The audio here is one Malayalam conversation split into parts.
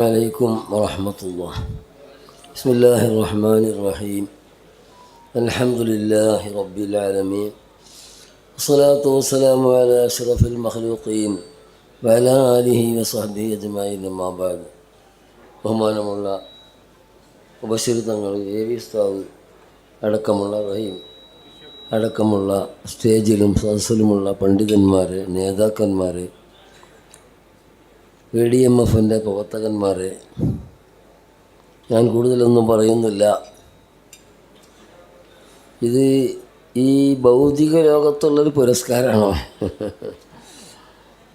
عليكم ورحمة الله بسم الله الرحمن الرحيم الحمد لله رب العالمين والصلاة والسلام على أشرف المخلوقين وعلى آله وصحبه أجمعين ما بعد ബഹുമാനമുള്ള ഉപശിർ തങ്ങൾ എ വി ഉസ്താദ് അടക്കമുള്ള റഹീം അടക്കമുള്ള സ്റ്റേജിലും സദസ്സിലുമുള്ള പണ്ഡിതന്മാർ നേതാക്കന്മാർ എ ഡി എം എഫിന്റെ പ്രവർത്തകന്മാർ ഞാൻ കൂടുതലൊന്നും പറയുന്നില്ല. ഇത് ഈ ഭൗതിക ലോകത്തുള്ളൊരു പുരസ്കാരമാണോ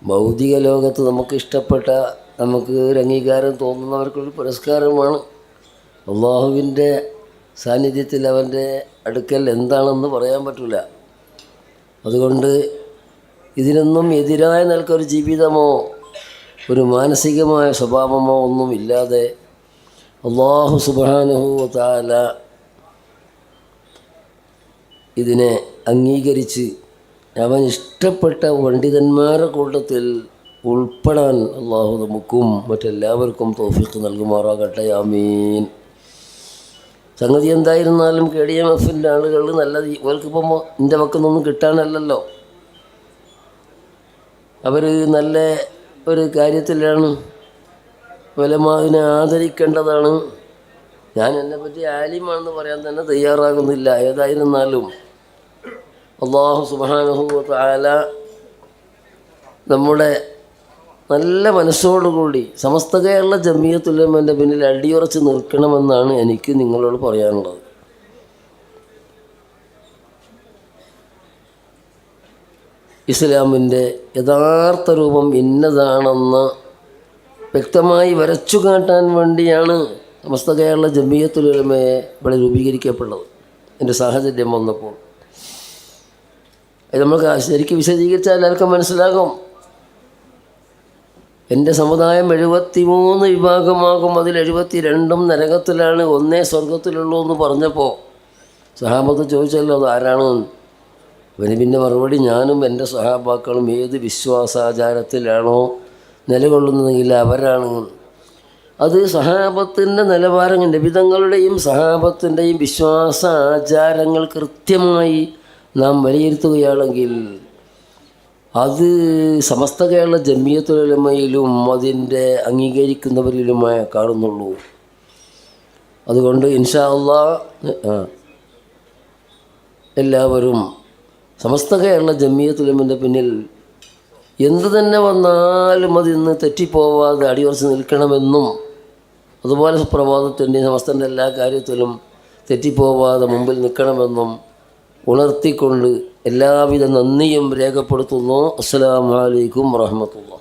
ഭൗതിക ലോകത്ത് നമുക്ക് ഇഷ്ടപ്പെട്ട നമുക്ക് ഒരു അംഗീകാരം തോന്നുന്നവർക്കൊരു പുരസ്കാരമാണ്. അള്ളാഹുവിന്റെ സാന്നിധ്യത്തിൽ അവന്റെ അടുക്കൽ എന്താണെന്ന് പറയാൻ പറ്റില്ല അതുകൊണ്ട് ഇതിനൊന്നും എതിരായ നിലക്കൊരു ജീവിതമോ ഒരു മാനസികമായ സ്വഭാവമോ ഒന്നും ഇല്ലാതെ അള്ളാഹു സുബാനുഹു താല ഇതിനെ അംഗീകരിച്ച് അവൻ ഇഷ്ടപ്പെട്ട പണ്ഡിതന്മാരുടെ കൂട്ടത്തിൽ ഉൾപ്പെടാൻ അള്ളാഹു നമുക്കും മറ്റെല്ലാവർക്കും തോഫിക്ക് നൽകുമാറാകട്ടെ ആമീൻ. സംഗതി എന്തായിരുന്നാലും കെ ഡി എം എഫിന്റെ ആളുകൾ നല്ല ഇവർക്കിപ്പം എന്റെ പക്കത്തൊന്നും കിട്ടാനല്ലല്ലോ. അവർ നല്ല ഒരു കാര്യത്തിലാണ് വലമാവിനെ ആദരിക്കേണ്ടതാണ്. ഞാൻ എന്നെ പറ്റി ആലിമാണെന്ന് പറയാൻ തന്നെ തയ്യാറാകുന്നില്ല. ഏതായിരുന്നാലും അള്ളാഹു സുബാനഹു താല നമ്മുടെ നല്ല മനസ്സോടുകൂടി സമസ്ത കേരള ജമീയത്തുല്ലമ്മന്റെ പിന്നിൽ അടിയുറച്ച് നിൽക്കണമെന്നാണ് എനിക്ക് നിങ്ങളോട് പറയാനുള്ളത്. ഇസ്ലാമിന്റെ യഥാർത്ഥ രൂപം ഇന്നതാണെന്ന് വ്യക്തമായി വരച്ചു കാട്ടാൻ വേണ്ടിയാണ് സമസ്ത കേരള ജമീയത്തുലമയെ ഇവിടെ രൂപീകരിക്കപ്പെട്ടത്. എന്റെ സാഹചര്യം വന്നപ്പോൾ. അത് നമുക്ക് ശരിക്കും വിശദീകരിച്ചാൽ എല്ലാവർക്കും മനസ്സിലാകും. എന്റെ സമുദായം എഴുപത്തി മൂന്ന് വിഭാഗമാകും. അതിൽ എഴുപത്തി രണ്ടും നരകത്തിലാണ് ഒന്നേ സ്വർഗത്തിലുള്ളൂ എന്ന് പറഞ്ഞപ്പോൾ സഹാബത്ത് ചോദിച്ചല്ലോ അത് ആരാണ്? അവന് പിന്നെ മറുപടി ഞാനും എന്റെ സഹാബാക്കളും ഏത് വിശ്വാസാചാരത്തിലാണോ നിലകൊള്ളുന്നതെങ്കിൽ അവരാണ്. അത് സഹാബത്തിന്റെ നിലവാരം നബിതങ്ങളുടെയും സഹാബത്തിന്റെയും വിശ്വാസ ആചാരങ്ങൾ കൃത്യമായി നാം വിലയിരുത്തുകയാണെങ്കിൽ അത് സമസ്ത കേരള ജന്മീയത്തിലുമയിലും അതിന്റെ അംഗീകരിക്കുന്നവരിലുമായി കാണുന്നുള്ളൂ. അതുകൊണ്ട് ഇൻഷാ അള്ളാ എല്ലാവരും സമസ്ത കേരള ജമിയത്തുലമിന്റെ പിന്നിൽ. എന്തു തന്നെ വന്നാലും അതിന്ന് തെറ്റിപ്പോവാതെ അടിയുറച്ച് നിൽക്കണമെന്നും അതുപോലെ സുപ്രഭാതത്തിന്റെ സമസ്തന്റെ എല്ലാ കാര്യത്തിലും തെറ്റിപ്പോവാതെ മുമ്പിൽ നിൽക്കണമെന്നും ഉണർത്തിക്കൊണ്ട് എല്ലാവിധ നന്ദിയും രേഖപ്പെടുത്തുന്നു. അസ്സാം വലൈക്കും വാഹമത്തുള്ള